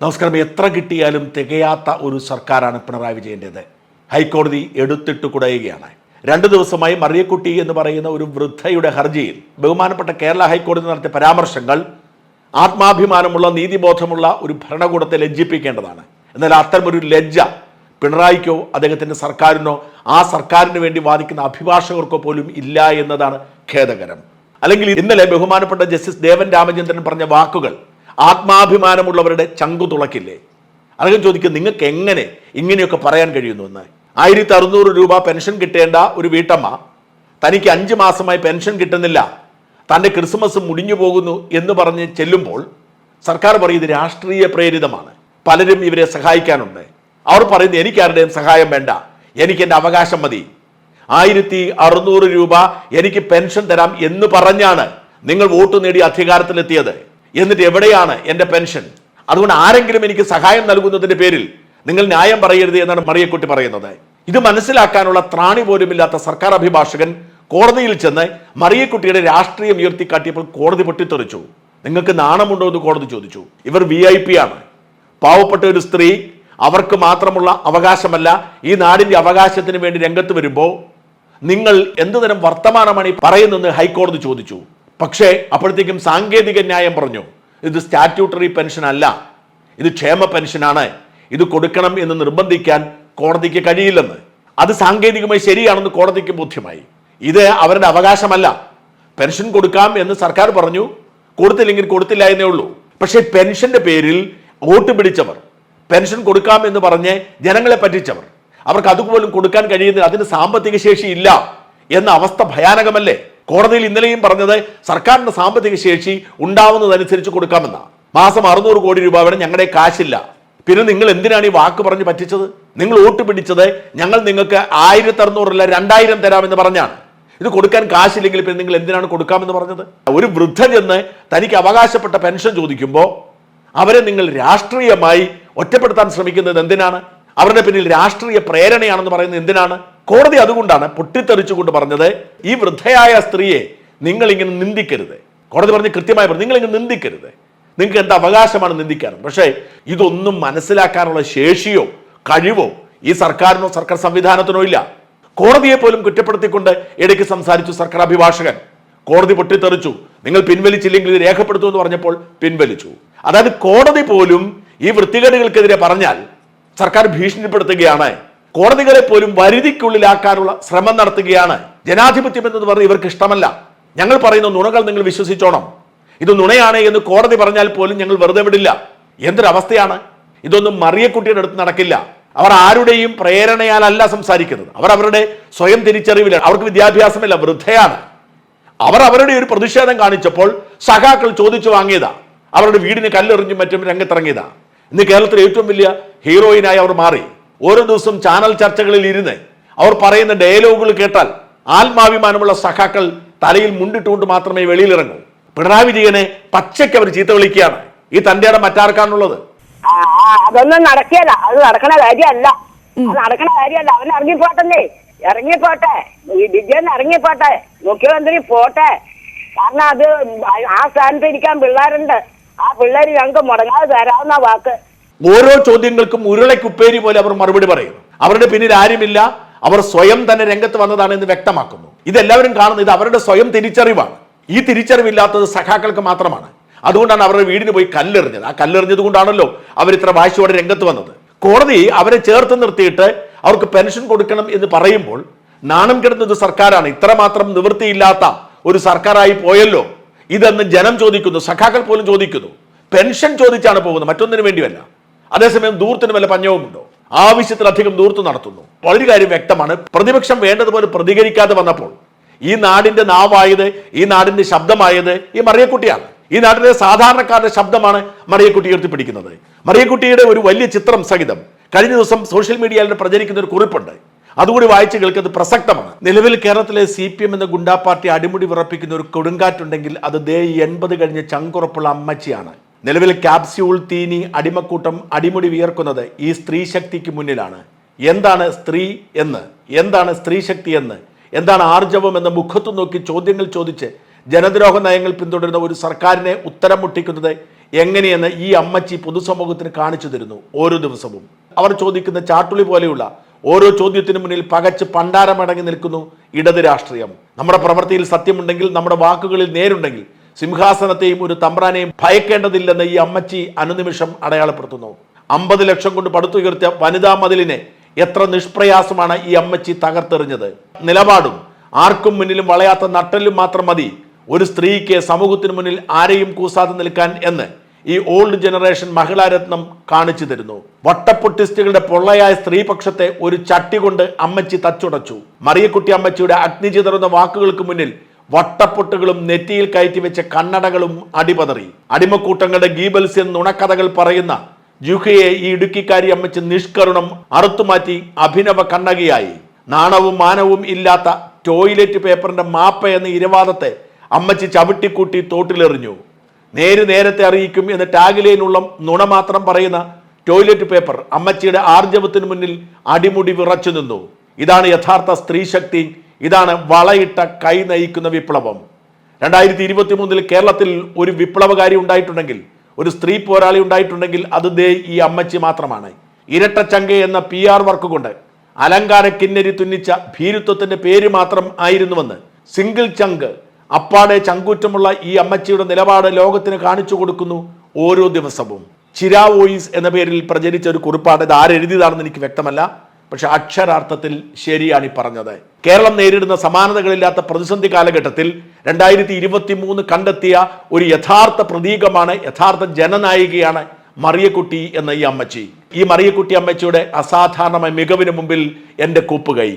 നമസ്കാരം. എത്ര കിട്ടിയാലും തികയാത്ത ഒരു സർക്കാരാണ് പിണറായി വിജയന്റേത്. ഹൈക്കോടതി എടുത്തിട്ട് കുടയുകയാണ്. രണ്ട് ദിവസമായി മറിയക്കുട്ടി എന്ന് പറയുന്ന ഒരു വൃദ്ധയുടെ ഹർജിയിൽ ബഹുമാനപ്പെട്ട കേരള ഹൈക്കോടതി നടത്തിയ പരാമർശങ്ങൾ ആത്മാഭിമാനമുള്ള നീതിബോധമുള്ള ഒരു ഭരണകൂടത്തെ ലജ്ജിപ്പിക്കേണ്ടതാണ്. എന്നാൽ അത്തരമൊരു ലജ്ജ പിണറായിക്കോ അദ്ദേഹത്തിന്റെ സർക്കാരിനോ ആ സർക്കാരിന് വേണ്ടി വാദിക്കുന്ന അഭിഭാഷകർക്കോ പോലും ഇല്ല എന്നതാണ് ഖേദകരം. അല്ലെങ്കിൽ ഇന്നലെ ബഹുമാനപ്പെട്ട ജസ്റ്റിസ് ദേവൻ രാമചന്ദ്രൻ പറഞ്ഞ വാക്കുകൾ ആത്മാഭിമാനമുള്ളവരുടെ ചങ്കു തുളക്കില്ലേ? അദ്ദേഹം ചോദിക്കും നിങ്ങൾക്ക് എങ്ങനെ ഇങ്ങനെയൊക്കെ പറയാൻ കഴിയുന്നു എന്ന്? ആയിരത്തി അറുന്നൂറ് രൂപ പെൻഷൻ കിട്ടേണ്ട ഒരു വീട്ടമ്മ തനിക്ക് അഞ്ച് മാസമായി പെൻഷൻ കിട്ടുന്നില്ല. തന്റെ ക്രിസ്മസ് മുടിഞ്ഞു പോകുന്നു എന്ന് പറഞ്ഞ് ചെല്ലുമ്പോൾ സർക്കാർ പറയും ഇത് രാഷ്ട്രീയ പ്രേരിതമാണ്. പലരും ഇവരെ സഹായിക്കാനുണ്ട്. അവർ പറയുന്നു എനിക്കാരുടെയും സഹായം വേണ്ട. എനിക്ക് എന്റെ അവകാശം മതി. ആയിരത്തി അറുന്നൂറ് രൂപ എനിക്ക് പെൻഷൻ തരാം എന്ന് പറഞ്ഞാണ് നിങ്ങൾ വോട്ട് നേടി അധികാരത്തിലെത്തിയത്. എന്നിട്ട് എവിടെയാണ് എന്റെ പെൻഷൻ? അതുകൊണ്ട് ആരെങ്കിലും എനിക്ക് സഹായം നൽകുന്നതിന്റെ പേരിൽ നിങ്ങൾ ന്യായം പറയരുത് എന്നാണ് മറിയക്കുട്ടി പറയുന്നത്. ഇത് മനസ്സിലാക്കാനുള്ള ത്രാണി പോലുമില്ലാത്ത സർക്കാർ അഭിഭാഷകൻ കോടതിയിൽ ചെന്ന് മറിയക്കുട്ടിയുടെ രാഷ്ട്രീയം ഉയർത്തിക്കാട്ടിയപ്പോൾ കോടതി പൊട്ടിത്തെറിച്ചു. നിങ്ങൾക്ക് നാണമുണ്ടോ എന്ന് കോടതി ചോദിച്ചു. ഇവർ വി ഐ പി ആണ്. പാവപ്പെട്ട ഒരു സ്ത്രീ അവർക്ക് മാത്രമുള്ള അവകാശമല്ല ഈ നാടിന്റെ അവകാശത്തിന് വേണ്ടി രംഗത്ത് വരുമ്പോൾ നിങ്ങൾ എന്തുതരം വർത്തമാനമാണ് ഈ പറയുന്നതെന്ന് ഹൈക്കോടതി ചോദിച്ചു. പക്ഷേ അപ്പോഴത്തേക്കും സാങ്കേതിക ന്യായം പറഞ്ഞു ഇത് സ്റ്റാറ്റ്യൂട്ടറി പെൻഷൻ അല്ല ഇത് ക്ഷേമ പെൻഷനാണ് ഇത് കൊടുക്കണം എന്ന് നിർബന്ധിക്കാൻ കോടതിക്ക് കഴിയില്ലെന്ന്. അത് സാങ്കേതികമായി ശരിയാണെന്ന് കോടതിക്ക് ബോധ്യമായി. ഇത് അവരുടെ അവകാശമല്ല. പെൻഷൻ കൊടുക്കാം എന്ന് സർക്കാർ പറഞ്ഞു കൊടുത്തില്ലെങ്കിൽ കൊടുത്തില്ല എന്നേ ഉള്ളൂ. പക്ഷേ പെൻഷന്റെ പേരിൽ വോട്ട് പിടിച്ചവർ പെൻഷൻ കൊടുക്കാം എന്ന് പറഞ്ഞ് ജനങ്ങളെ പറ്റിച്ചവർ അവർക്ക് അതുപോലും കൊടുക്കാൻ കഴിയുന്ന അതിന് സാമ്പത്തിക ശേഷി ഇല്ല എന്ന അവസ്ഥ ഭയാനകമല്ലേ? കോടതിയിൽ ഇന്നലെയും പറഞ്ഞത് സർക്കാരിന്റെ സാമ്പത്തിക ശേഷി ഉണ്ടാവുന്നതനുസരിച്ച് കൊടുക്കാമെന്നാണ് മാസം അറുന്നൂറ് കോടി രൂപ വരെ ഞങ്ങളുടെ കാശില്ല. പിന്നെ നിങ്ങൾ എന്തിനാണ് ഈ വാക്ക് പറഞ്ഞ് പറ്റിച്ചത്? നിങ്ങൾ വോട്ട് പിടിച്ചത് ഞങ്ങൾ നിങ്ങൾക്ക് ആയിരത്തി അറുന്നൂറല്ല രണ്ടായിരം തരാമെന്ന് പറഞ്ഞാണ്. ഇത് കൊടുക്കാൻ കാശില്ലെങ്കിൽ പിന്നെ നിങ്ങൾ എന്തിനാണ് കൊടുക്കാമെന്ന് പറഞ്ഞത്? ഒരു വൃദ്ധ ചെന്ന് തനിക്ക് അവകാശപ്പെട്ട പെൻഷൻ ചോദിക്കുമ്പോൾ അവരെ നിങ്ങൾ രാഷ്ട്രീയമായി ഒറ്റപ്പെടുത്താൻ ശ്രമിക്കുന്നത് എന്തിനാണ്? അവരുടെ പിന്നിൽ രാഷ്ട്രീയ പ്രേരണയാണെന്ന് പറയുന്നത് എന്തിനാണ്? കോടതി അതുകൊണ്ടാണ് പൊട്ടിത്തെറിച്ചുകൊണ്ട് പറഞ്ഞത് ഈ വൃദ്ധയായ സ്ത്രീയെ നിങ്ങൾ ഇങ്ങനെ നിന്ദിക്കരുത്. കോടതി പറഞ്ഞ് കൃത്യമായി പറഞ്ഞു നിങ്ങൾ ഇങ്ങനെ നിന്ദിക്കരുത്. നിങ്ങൾക്ക് എന്ത് അവകാശമാണ് നിന്ദിക്കാൻ പക്ഷേ ഇതൊന്നും മനസ്സിലാക്കാനുള്ള ശേഷിയോ കഴിവോ ഈ സർക്കാരിനോ സർക്കാർ സംവിധാനത്തിനോ ഇല്ല. കോടതിയെ പോലും കുറ്റപ്പെടുത്തിക്കൊണ്ട് ഇടയ്ക്ക് സംസാരിച്ചു സർക്കാർ അഭിഭാഷകൻ. കോടതി പൊട്ടിത്തെറിച്ചു. നിങ്ങൾ പിൻവലിച്ചില്ലെങ്കിൽ ഇത് രേഖപ്പെടുത്തു എന്ന് പറഞ്ഞപ്പോൾ പിൻവലിച്ചു. അതായത് കോടതി പോലും ഈ വൃത്തികേടുകൾക്കെതിരെ പറഞ്ഞാൽ സർക്കാർ ഭീഷണിപ്പെടുത്തുകയാണ്. കോടതികളെ പോലും വരുതിക്കുള്ളിലാക്കാനുള്ള ശ്രമം നടത്തുകയാണ് ജനാധിപത്യം എന്നത് പറഞ്ഞ് ഇവർക്ക് ഇഷ്ടമല്ല. ഞങ്ങൾ പറയുന്ന നുണകൾ നിങ്ങൾ വിശ്വസിച്ചോണം. ഇത് നുണയാണ് എന്ന് കോടതി പറഞ്ഞാൽ പോലും ഞങ്ങൾ വെറുതെ വിടില്ല. എന്തൊരവസ്ഥയാണ്? ഇതൊന്നും മറിയക്കുട്ടിയുടെ അടുത്ത് നടക്കില്ല. അവർ ആരുടെയും പ്രേരണയാലല്ല സംസാരിക്കുന്നത്. അവർ അവരുടെ സ്വയം തിരിച്ചറിവിലാണ്. അവർക്ക് വിദ്യാഭ്യാസമില്ല വൃദ്ധയാണ്. അവർ അവരുടെ ഒരു പ്രതിഷേധം കാണിച്ചപ്പോൾ സഖാക്കൾ ചോദിച്ചു വാങ്ങിയതാ. അവരുടെ വീടിന് കല്ലെറിഞ്ഞും മറ്റും രംഗത്തിറങ്ങിയതാ. ഇന്ന് കേരളത്തിലെ ഏറ്റവും വലിയ ഹീറോയിനായി അവർ മാറി. ഓരോ ദിവസവും ചാനൽ ചർച്ചകളിൽ ഇരുന്ന് അവർ പറയുന്ന ഡയലോഗുകൾ കേട്ടാൽ ആത്മാഭിമാനമുള്ള സഖാക്കൾ തലയിൽ മുണ്ടിട്ടുകൊണ്ട് മാത്രമേ വെളിയിലിറങ്ങൂ. പിണറായി വിജയനെ പച്ചയ്ക്ക് അവർ ചീത്ത വിളിക്കുകയാണ്. ഈ തന്റെ ഇടം മറ്റാർക്കാണുള്ളത്? അതൊന്നും നടക്കിയല്ല അത് നടക്കണ കാര്യമല്ല. നടക്കണ കാര്യമല്ല. അവൻ ഇറങ്ങിപ്പോട്ടല്ലേ ഇറങ്ങിപ്പോട്ടെ. ഈ വിജയൻ ഇറങ്ങിപ്പോട്ടെ. മുഖ്യമന്ത്രി പോട്ടെ. കാരണം അത് ആ സ്ഥാനത്ത് ഇരിക്കാൻ പിള്ളേരുണ്ട്. ആ പിള്ളേര് ഞങ്ങൾക്ക് മുടങ്ങാതെ തരാവുന്ന വാക്ക്. ഓരോ ചോദ്യങ്ങൾക്കും ഉരുളക്കുപ്പേരി പോലെ അവർ മറുപടി പറയുന്നു അവരുടെ പിന്നിൽ ആരുമില്ല. അവർ സ്വയം തന്നെ രംഗത്ത് വന്നതാണ് എന്ന് വ്യക്തമാക്കുന്നു. ഇതെല്ലാവരും കാണുന്നത് ഇത് അവരുടെ സ്വയം തിരിച്ചറിവാണ്. ഈ തിരിച്ചറിവില്ലാത്തത് സഖാക്കൾക്ക് മാത്രമാണ്. അതുകൊണ്ടാണ് അവരുടെ വീടിന് പോയി കല്ലെറിഞ്ഞത്. ആ കല്ലെറിഞ്ഞത് കൊണ്ടാണല്ലോ അവർ ഇത്ര വാശിയോടെ രംഗത്ത് വന്നത്. കോടതി അവരെ ചേർത്ത് നിർത്തിയിട്ട് അവർക്ക് പെൻഷൻ കൊടുക്കണം എന്ന് പറയുമ്പോൾ നാണം കിടന്നത് സർക്കാരാണ്. ഇത്രമാത്രം നിവൃത്തിയില്ലാത്ത ഒരു സർക്കാരായി പോയല്ലോ. ഇതെന്ന് ജനം ചോദിക്കുന്നു. സഖാക്കൾ പോലും ചോദിക്കുന്നു. പെൻഷൻ ചോദിച്ചാണ് പോകുന്നത്. മറ്റൊന്നിനു വേണ്ടിയല്ല. അതേസമയം ദൂരത്തിന് വല്ല പഞ്ഞവുമുണ്ടോ ആവശ്യത്തിലധികം ദൂർത്ത് നടത്തുന്നു. വളരെ കാര്യം വ്യക്തമാണ്. പ്രതിപക്ഷം വേണ്ടതുപോലെ പ്രതികരിക്കാതെ വന്നപ്പോൾ ഈ നാടിന്റെ നാവായത് ഈ നാടിന്റെ ശബ്ദമായത് ഈ മറിയക്കുട്ടിയാണ്. ഈ നാട്ടിലെ സാധാരണക്കാരുടെ ശബ്ദമാണ് മറിയക്കുട്ടി ഉയർത്തിപ്പിടിക്കുന്നത് മറിയക്കുട്ടിയുടെ ഒരു വലിയ ചിത്രം സഹിതം കഴിഞ്ഞ ദിവസം സോഷ്യൽ മീഡിയയിൽ പ്രചരിക്കുന്ന ഒരു കുറിപ്പുണ്ട്. അതുകൂടി വായിച്ച് കേൾക്കുന്നത് പ്രസക്തമാണ്. നിലവിൽ കേരളത്തിലെ സി പി എം എന്ന ഗുണ്ടാ പാർട്ടി അടിമുടി വിറപ്പിക്കുന്ന ഒരു കൊടുങ്കാറ്റുണ്ടെങ്കിൽ അത് ദേ എൺപത് കഴിഞ്ഞ ചങ്കുറപ്പുള്ള അമ്മച്ചിയാണ്. നിലവിൽ ക്യാപ്സ്യൂൾ തീനി അടിമക്കൂട്ടം അടിമുടി വിയർക്കുന്നത് ഈ സ്ത്രീ ശക്തിക്ക് മുന്നിലാണ്. എന്താണ് സ്ത്രീ എന്ന്? എന്താണ് സ്ത്രീ ശക്തി എന്ന്? എന്താണ് ആർജവം എന്ന് മുഖത്തു നോക്കി ചോദ്യങ്ങൾ ചോദിച്ച് ജനദ്രോഹ നയങ്ങൾ പിന്തുടരുന്ന ഒരു സർക്കാരിനെ ഉത്തരം മുട്ടിക്കുന്നത് എങ്ങനെയെന്ന് ഈ അമ്മച്ചി പൊതുസമൂഹത്തിന് കാണിച്ചു തരുന്നു ഓരോ ദിവസവും. അവർ ചോദിക്കുന്ന ചാട്ടുളി പോലെയുള്ള ഓരോ ചോദ്യത്തിനു മുന്നിൽ പകച്ച് പണ്ടാരമടങ്ങി നിൽക്കുന്നു ഇടത് രാഷ്ട്രീയം. നമ്മുടെ പ്രവൃത്തിയിൽ സത്യമുണ്ടെങ്കിൽ നമ്മുടെ വാക്കുകളിൽ നേരുണ്ടെങ്കിൽ സിംഹാസനത്തെയും ഒരു തമ്പ്രാനെയും ഭയക്കേണ്ടതില്ലെന്ന് ഈ അമ്മച്ചി അനുനിമിഷം അടയാളപ്പെടുത്തുന്നു. അമ്പത് ലക്ഷം കൊണ്ട് പടുത്തുയർത്തിയ വനിതാ മതിലിനെ എത്ര നിഷ്പ്രയാസമാണ് ഈ അമ്മച്ചി തകർത്തെറിഞ്ഞത്. നിലപാടും ആർക്കും മുന്നിലും വളയാത്ത നട്ടലും മാത്രം മതി ഒരു സ്ത്രീക്ക് സമൂഹത്തിന് മുന്നിൽ ആരെയും കൂസാതെ നിൽക്കാൻ എന്ന് ഈ ഓൾഡ് ജനറേഷൻ മഹിളാരത്നം കാണിച്ചു തരുന്നു. വട്ടപ്പൊട്ടിസ്റ്റുകളുടെ പൊള്ളയായ സ്ത്രീപക്ഷത്തെ ഒരു ചട്ടി കൊണ്ട് അമ്മച്ചി തച്ചുടച്ചു. മറിയക്കുട്ടി അമ്മച്ചിയുടെ അഗ്നിചിതറുന്ന വാക്കുകൾക്ക് മുന്നിൽ വട്ടപ്പൊട്ടുകളും നെറ്റിയിൽ കയറ്റി വെച്ച കണ്ണടകളും അടിപതറി. അടിമക്കൂട്ടങ്ങളുടെ ഗീബൽസ് എന്ന് നുണക്കഥകൾ പറയുന്ന ജുഹയെ ഈ ഇടുക്കിക്കാരി അമ്മച്ച് നിഷ്കരുണം അറുത്തുമാറ്റി അഭിനവ കണ്ണകിയായി. നാണവും മാനവും ഇല്ലാത്ത ടോയ്ലറ്റ് പേപ്പറിന്റെ മാപ്പ എന്ന ഇരവാദത്തെ അമ്മച്ചി ചവിട്ടിക്കൂട്ടി തോട്ടിലെറിഞ്ഞു. നേര് നേരത്തെ അറിയിക്കും എന്ന് ടാഗിലേനുള്ള നുണ മാത്രം പറയുന്ന ടോയ്ലറ്റ് പേപ്പർ അമ്മച്ചിയുടെ ആർജവത്തിന് മുന്നിൽ അടിമുടി വിറച്ചു നിന്നു. ഇതാണ് യഥാർത്ഥ സ്ത്രീ ശക്തി ഇതാണ് വളയിട്ട കൈ നയിക്കുന്ന വിപ്ലവം. രണ്ടായിരത്തി ഇരുപത്തി മൂന്നിൽ കേരളത്തിൽ ഒരു വിപ്ലവകാരി ഉണ്ടായിട്ടുണ്ടെങ്കിൽ ഒരു സ്ത്രീ പോരാളി ഉണ്ടായിട്ടുണ്ടെങ്കിൽ അത് ദേ ഈ അമ്മച്ചി മാത്രമാണ്. ഇരട്ട ഇരട്ടച്ചങ്ക എന്ന പി ആർ വർക്ക് കൊണ്ട് അലങ്കാര കിന്നരി തുന്നിച്ച ഭീരുത്വത്തിന്റെ പേര് മാത്രം ആയിരുന്നുവെന്ന് സിംഗിൾ ചങ്ക് അപ്പാടെ ചങ്കൂറ്റമുള്ള ഈ അമ്മച്ചിയുടെ നിലപാട് ലോകത്തിന് കാണിച്ചു കൊടുക്കുന്നു ഓരോ ദിവസവും. ചിരാ വോയിസ് എന്ന പേരിൽ പ്രചരിച്ച ഒരു കുറിപ്പാണ് ഇത് ആരെഴുതിയതാണെന്ന് എനിക്ക് വ്യക്തമല്ല. പക്ഷെ അക്ഷരാർത്ഥത്തിൽ ശരിയാണ് ഈ പറഞ്ഞത്. കേരളം നേരിടുന്ന സമാനതകളില്ലാത്ത പ്രതിസന്ധി കാലഘട്ടത്തിൽ രണ്ടായിരത്തി ഇരുപത്തി മൂന്ന് കണ്ടെത്തിയ ഒരു യഥാർത്ഥ പ്രതീകമാണ് യഥാർത്ഥ ജനനായികയാണ് മറിയക്കുട്ടി എന്ന ഈ അമ്മച്ചി. ഈ മറിയക്കുട്ടി അമ്മച്ചിയുടെ അസാധാരണമായ മികവിന് മുമ്പിൽ എന്റെ കൂപ്പുകൈ.